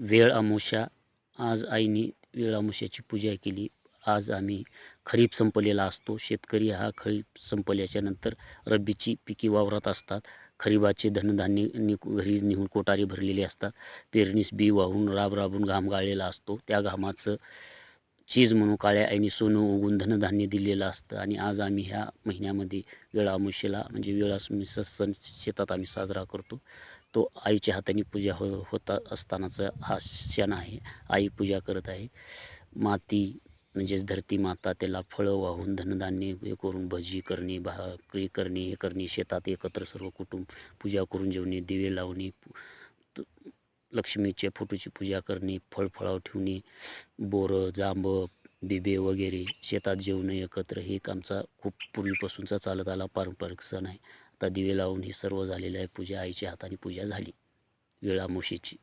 वेळ अमावस्या आज आईने वेळ अमावस्याची पूजा केली. आज आम्ही खरीप संपलेला असतो. शेतकरी हा खरीप संपल्याच्या नंतर रब्बीची पिके वावरात असतात. खरीबाचे धनधान्य नि घरी निघून कोटारी भरलेले असतात. पेरणीस बी वाहून राब राबून घाम गाळलेला असतो. त्या घामाचं चीज म्हणून काळ्या आईने सोनं उगून धनधान्य दिलेलं असतं आणि आज आम्ही ह्या महिन्यामध्ये वेळामुशीला म्हणजे वेळासुमीचा सण शेतात आम्ही साजरा करतो. तो आईच्या हाताने पूजा हो होता असतानाचा हा क्षण आहे. आई पूजा करत आहे. माती म्हणजेच धरती माता त्याला फळं वाहून धनधान्य हे करून भजी करणे भाकरी करणे हे करणे शेतात एकत्र सर्व कुटुंब पूजा करून जेवणे दिवे लावणे त- लक्ष्मीच्या फोटोची पूजा करणे फळफळाव ठेवणे बोरं जांब बिबे वगैरे शेतात जेवणं एकत्र हे एक आमचा खूप पूर्वीपासूनचा चालत आला पारंपरिक सण आहे. आता दिवे लावून हे सर्व झालेलं आहे. पूजा आईच्या हाताने पूजा झाली. वेळामुशीची.